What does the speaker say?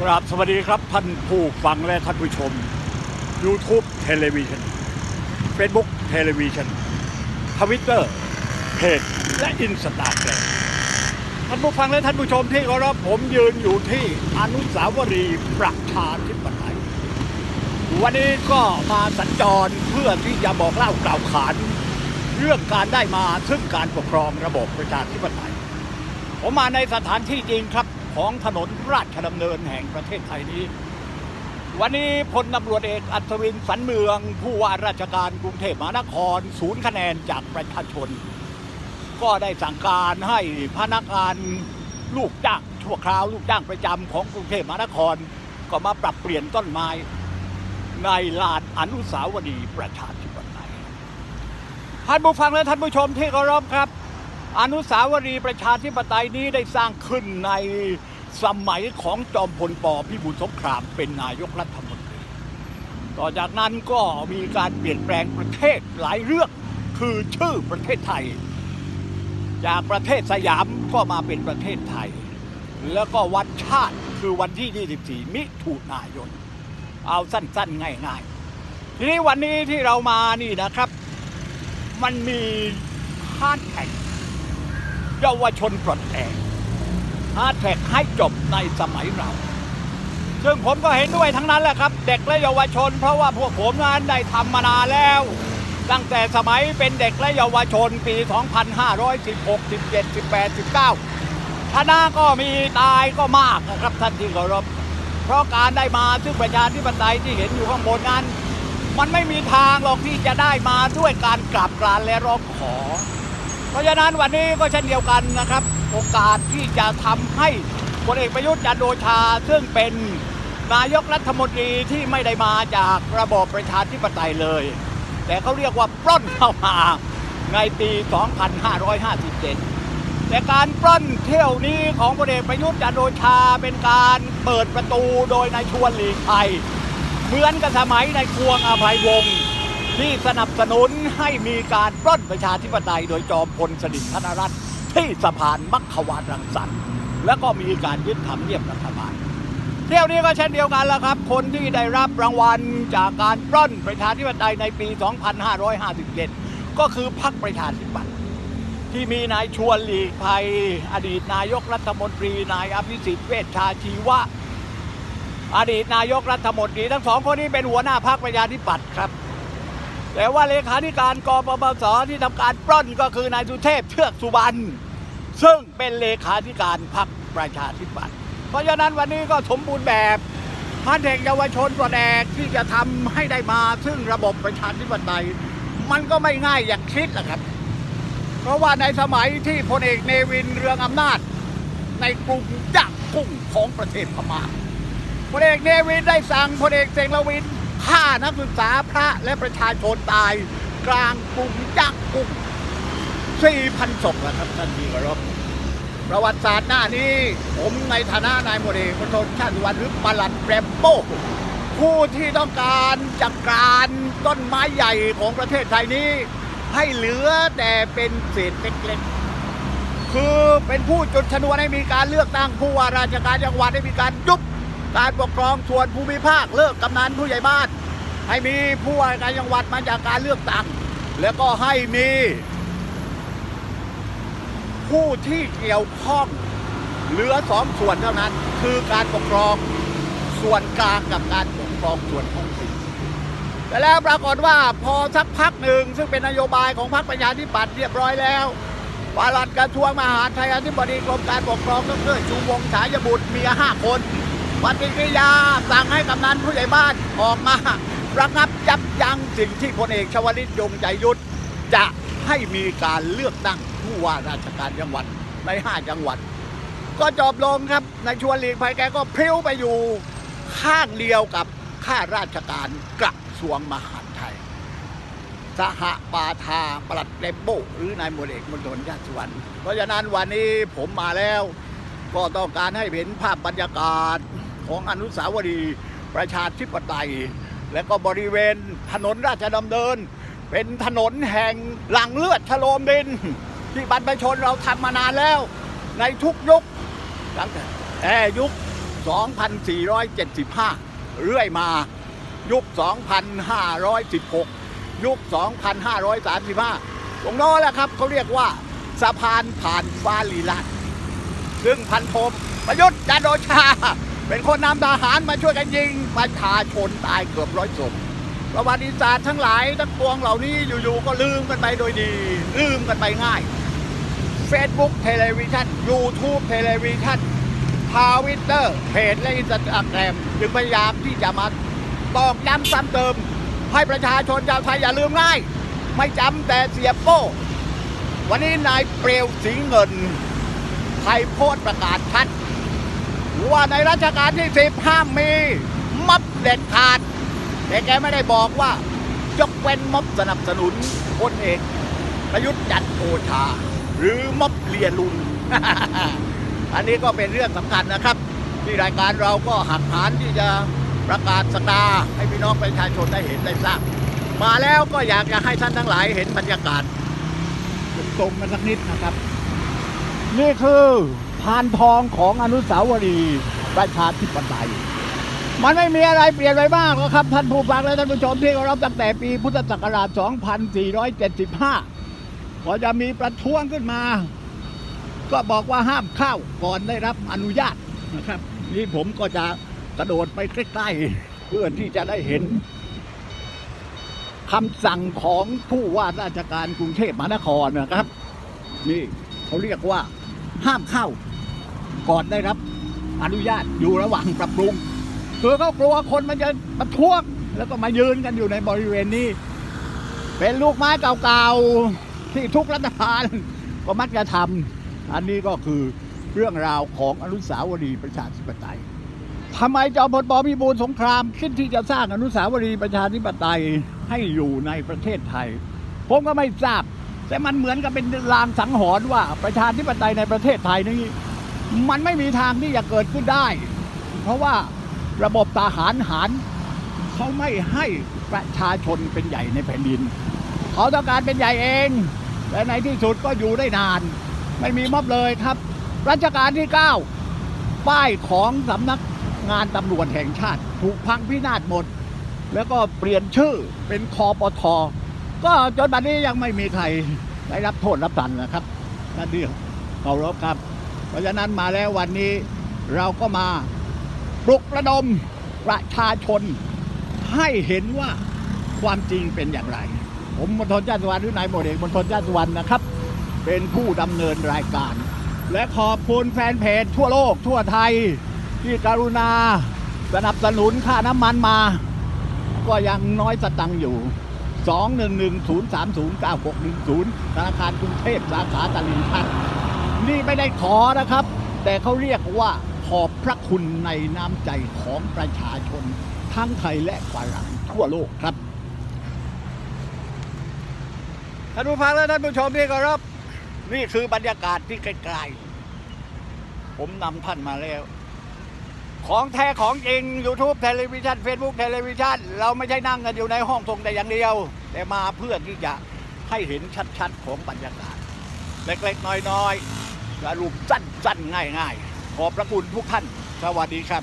กราบสวัสดีครับท่านผู้ฟังและท่านผู้ชม YouTube เทเลวิชัน Facebook เทเลวิชันทวิตเตอร์เพจและอินสตาแกรมท่านผู้ฟังและท่านผู้ชมที่เคารพผมยืนอยู่ที่อนุสาวรีย์ประชาธิปไตยวันนี้ก็มาสัญจรเพื่อที่จะบอกเล่ากล่าวขานเรื่องการได้มาซึ่งการปกครองระบบประชาธิปไตยผมมาในสถานที่จริงครับ ของถนนราชดำเนินแห่งประเทศไทยนี้ วันนี้พลตำรวจเอกอัศวินสันเมือง ผู้ว่าราชการกรุงเทพมหานคร ศูนย์คะแนนจากประชาชน ก็ได้สั่งการให้พนักงานลูกจ้างชั่วคราวลูกจ้างประจำของกรุงเทพมหานคร ก็มาปรับเปลี่ยนต้นไม้ ในลานอนุสาวรีย์ประชาธิปไตยท่านผู้ฟังและท่านผู้ชมที่เคารพครับ อนุสาวรีย์ประชาธิปไตยนี้ได้สร้างขึ้นในสมัยของจอมพลปพิบูลสงครามเป็นนายกรัฐมนตรี ต่อจากนั้นก็มีการเปลี่ยนแปลงประเทศหลายเรื่อง คือชื่อประเทศไทย จากประเทศสยามก็มาเป็นประเทศไทย แล้วก็วันชาติคือวันที่ 24 มิถุนายน เอาสั้นๆ ง่ายๆ ทีนี้วันนี้ที่เรามานี่นะครับ มันมีฮาดแท็ก เยาวชนปลดแอกฮาแท็กให้จบในสมัยเรา ซึ่งผมก็เห็นด้วยทั้งนั้นแหละครับ เด็กและเยาวชน เพราะว่าพวกผมนั้นได้ทำมานานแล้ว ตั้งแต่สมัยเป็นเด็กและเยาวชนปี 2516 17 18 19ชนะก็มีตายก็มากนะครับท่านที่เคารพเพราะการได้มาซึ่งประชาธิปไตยที่เห็นอยู่ข้างบนนั้น มันไม่มีทางหรอกที่จะได้มาด้วยการกราบกรานและร้องขอ เพราะฉะนั้นวันนี้ก็เช่นเดียวกันนะครับ โอกาสที่จะทำให้พลเอกประยุทธ์จันโอชา ซึ่งเป็นนายกรัฐมนตรีที่ไม่ได้มาจากระบอบประชาธิปไตยเลย แต่เขาเรียกว่าปล้นเข้ามาในปี 2557 แต่การปล้นเที่ยวนี้ของพลเอกประยุทธ์จันโอชาเป็นการเปิดประตูโดยนายชวนหลีกภัยเหมือนกับสมัยในควงอภัยวงศ์ ที่สนับสนุนให้มีการปล้นประชาธิปไตย โดยจอมพลสฤษดิ์ธนรัตน์ที่สะพานมัคควานรังสรรค์แล้วก็มีการยึดทำเนียบรัฐบาลเที่ยวนี้ก็เช่นเดียวกันแล้วครับ คนที่ได้รับรางวัลจากการปล้นประชาธิปไตยในปี 2557 ก็คือพรรคประชาธิปัตย์ที่มีนายชวนหลีกภัย อดีตนายกรัฐมนตรี นายอภิสิทธิ์เวชชาชีวะ อดีตนายกรัฐมนตรี ทั้งสองคนนี้เป็นหัวหน้าพรรคประชาธิปัตย์ครับ แต่ว่าเลขาธิการกปปสที่ทำการปล้นก็คือนายสุเทพเทือกสุบรรณซึ่งเป็นเลขาธิการพรรคประชาธิปัตย์เพราะฉะนั้นวันนี้ก็สมบูรณ์แบบท่านเด็กเยาวชนปลดแอกที่จะทำให้ได้มา ซึ่งระบบประชาธิปไตย มันก็ไม่ง่ายอย่างคิดนะครับ เพราะว่าในสมัยที่พลเอกเนวินเรืองอำนาจ ในกรุงจักกุ้งของประเทศพม่าพลเอกเนวินได้สั่งพลเอกเสงละวิน ฆ่านักศึกษาพระและประชาชนตาย กลางกรุงจักรกุ้ง4,000ศพนะครับท่านที่เคารพประวัติศาสตร์หน้านี้ ผมในฐานะนายพลเอกพลตชาติวรรณหรือปลัดแรมโบ้ผู้ที่ต้องการจัดการต้นไม้ใหญ่ของประเทศไทยนี้ ให้เหลือแต่เป็นเศษเล็กๆ คือเป็นผู้จุดชนวนให้มีการเลือกตั้งผู้ว่าราชการจังหวัดให้มีการยุบ การปกครองส่วนภูมิภาคเลิกกำนันผู้ใหญ่บ้าน ให้มีผู้ว่าราชการจังหวัดมาจากการเลือกตั้งแล้วก็ให้มี ผู้ที่เกี่ยวข้องเหลือสองส่วนเท่านั้น คือการปกครองส่วนกลางกับการปกครองส่วนท้องถิ่นแต่แล้วปรากฏว่าพอสักพักหนึ่งซึ่งเป็นนโยบายของพรรคประชาธิปัตย์เรียบร้อยแล้วปลัดกระทรวงมหาดไทยอธิบดีกรมการปกครองดรชูวงฉายบุตรมีห้าคน ปฏิกิริยาสั่งให้กำนันผู้ใหญ่บ้านออกมาระงับยับยั้งสิ่งที่พลเอกชวลิตยงใจยุทธจะให้มีการเลือกตั้งผู้ว่าราชการจังหวัดในห้าจังหวัด ก็จบลงครับในชวนหลีกภัยแกก็พลิ้วไปอยู่ข้างเดียวกับข้าราชการกระทรวงมหาดไทย สหปาทาปลัดเลมโบหรือนายมลเอกมณฑลชาติสวรรณเพราะฉะนั้นวันนี้ผมมาแล้ว ก็ต้องการให้เห็นภาพบรรยากาศ ของอนุสาวรีย์ประชาธิปไตย และก็บริเวณถนนราชดำเนิน เป็นถนนแห่งหลังเลือดชโลมดิน ที่บรรพชนเราทำมานานแล้ว ในทุกยุคตั้งแต่ยุค 2475 เรื่อยมายุค 2516 ยุค 2535 ตรงโน้นแหละครับเขาเรียกว่าสะพานผ่านฟ้าลีลาดซึ่งพันโทประยุทธ์จันโอชา เป็นคนนำทหารมาช่วยกันยิงประชาชนตายเกือบร้อยศพประวัติศาสตร์ทั้งหลายทั้งปวงเหล่านี้อยู่ๆก็ลืมกันไปโดยดี ลืมกันไปง่าย Facebook เทเลวิชัน YouTube เทเลวิชันทาวิตเตอร์เพจและอินสตาแกรมจึงพยายามที่จะมาตอกย้ำซ้ำเติม ให้ประชาชนชาวไทยอย่าลืมง่าย ไม่จำแต่เสียโป้วันนี้นายเปลวสีเงินไทยโพสประกาศชัด ว่าในรัชกาลที่สิบห้ามมีม็อบเด็ดขาด แต่แกไม่ได้บอกว่ายกเว้นม็อบสนับสนุนพลเอกประยุทธ์จันทร์โอชา หรือม็อบเลียลุน อันนี้ก็เป็นเรื่องสำคัญนะครับ ที่รายการเราก็หักหานที่จะประกาศสกาให้พี่น้องประชาชนได้เห็นได้ทราบมาแล้วก็อยากจะให้ท่านทั้งหลายเห็นบรรยากาศตรงกันสักนิดนะครับ นี่คือ พานทองของอนุสาวรีย์ประชาธิปไตย มันไม่มีอะไรเปลี่ยนไปมากหรอกครับ ท่านผู้ฟังและท่านผู้ชมที่เคารพตั้งแต่ปีพุทธศักราช 2475 พอจะมีประท้วงขึ้นมา ก็บอกว่าห้ามเข้าก่อนได้รับอนุญาตนะครับ นี่ผมก็จะกระโดดไปใกล้ๆเพื่อที่จะได้เห็นคำสั่งของผู้ว่าราชการกรุงเทพมหานครนะครับ นี่เขาเรียกว่าห้ามเข้า ก่อนได้รับ อนุญาตอยู่ระหว่างปรับปรุงคือเขากลัวคนมันจะประท้วงแล้วก็มายืนกันอยู่ในบริเวณนี้ เป็นลูกไม้เก่าๆที่ทุกรัฐบาลก็มักจะทำอันนี้ก็คือเรื่องราวของอนุสาวรีย์ประชาธิปไตยทำไมจอมพลปพิบูลสงครามคิดที่จะสร้างอนุสาวรีย์ประชาธิปไตยให้อยู่ในประเทศไทย ผมก็ไม่ทราบ แต่มันเหมือนกับเป็นลางสังหรณ์ว่าประชาธิปไตยในประเทศไทยนี้ มันไม่มีทางที่จะเกิดขึ้นได้ เพราะว่าระบบทหารหารเขาไม่ให้ประชาชนเป็นใหญ่ในแผ่นดิน เขาต้องการเป็นใหญ่เอง และในที่สุดก็อยู่ได้นาน ไม่มีม็อบเลยครับ รัชกาลที่ 9 ป้ายของสำนักงานตำรวจแห่งชาติถูกพังพินาศหมด แล้วก็เปลี่ยนชื่อเป็นคอปทอก็จนบัดนี้ยังไม่มีใครได้รับโทษรับทันนะครับนั่นเรื่องเคารพครับ เพราะฉะนั้นมาแล้ววันนี้เราก็มาปลุกระดมประชาชนให้เห็นว่าความจริงเป็นอย่างไร ผมมณฑลชาติสุวรรณหรือนายโมเดกมณฑลชาติสุวรรณนะครับ เป็นผู้ดำเนินรายการ และขอบคุณแฟนเพจทั่วโลกทั่วไทยที่กรุณาสนับสนุนค่าน้ำมันมา ก็ยังน้อยสตังค์อยู่ 211-030-9610 ธนาคารกรุงเทพสาขาตลิ่งชัน นี่ไม่ได้ขอนะครับ แต่เขาเรียกว่าขอบพระคุณในน้ำใจของประชาชน ทั้งไทยและฝรั่งทั่วโลกครับท่านผู้ฟังและท่านผู้ชมที่เคารพนี่คือบรรยากาศที่ไกลๆผมนำท่านมาแล้ว ของแท้ของจริง YouTube เทเลวิชัน Facebook เทเลวิชันเราไม่ใช่นั่งกันอยู่ในห้องทรงแต่อย่างเดียว แต่มาเพื่อที่จะให้เห็นชัดๆ ของบรรยากาศ เล็กๆ น้อยๆ สรุปสั้นๆง่ายๆ ขอบพระคุณทุกท่าน สวัสดีครับ